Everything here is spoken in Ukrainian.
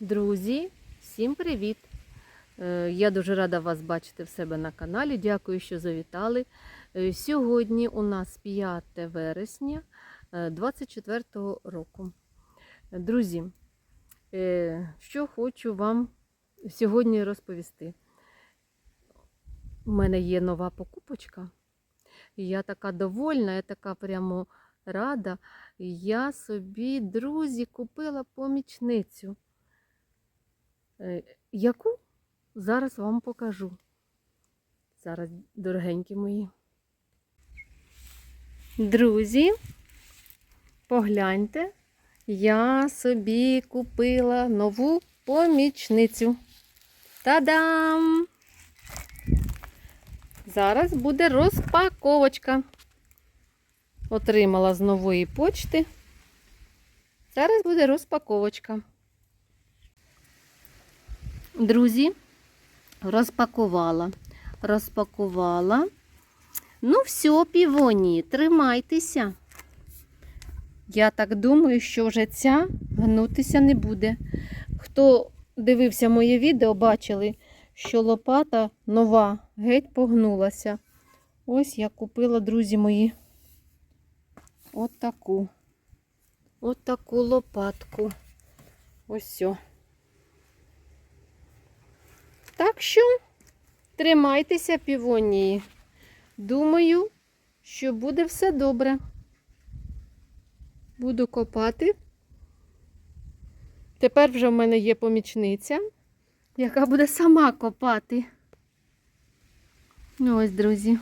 Друзі, всім привіт! Е, Я дуже рада вас бачити в себе на каналі. Дякую, що завітали. Е, Сьогодні у нас 5 вересня 2024 року. Друзі, е, що хочу вам сьогодні розповісти. У мене є нова покупочка. Я така довольна, я така прямо рада. Я собі, друзі, купила помічницю. Е, Яку зараз вам покажу. Зараз, дорогенькі мої. Друзі, погляньте, я собі купила нову помічницю. Та-дам! Зараз буде розпаковочка. Отримала з нової почти. Зараз буде розпаковочка. Друзі, розпакувала. Розпакувала. Ну, все, півоні, тримайтеся. Я так думаю, що вже ця гнутися не буде. Хто дивився моє відео, бачили, що лопата нова, геть погнулася. Ось я купила, друзі мої, от таку. От таку лопатку. Ось все. Так що тримайтеся, півонії. Думаю, що буде все добре. Буду копати. Тепер вже в мене є помічниця, яка буде сама копати. Ну ось, друзі.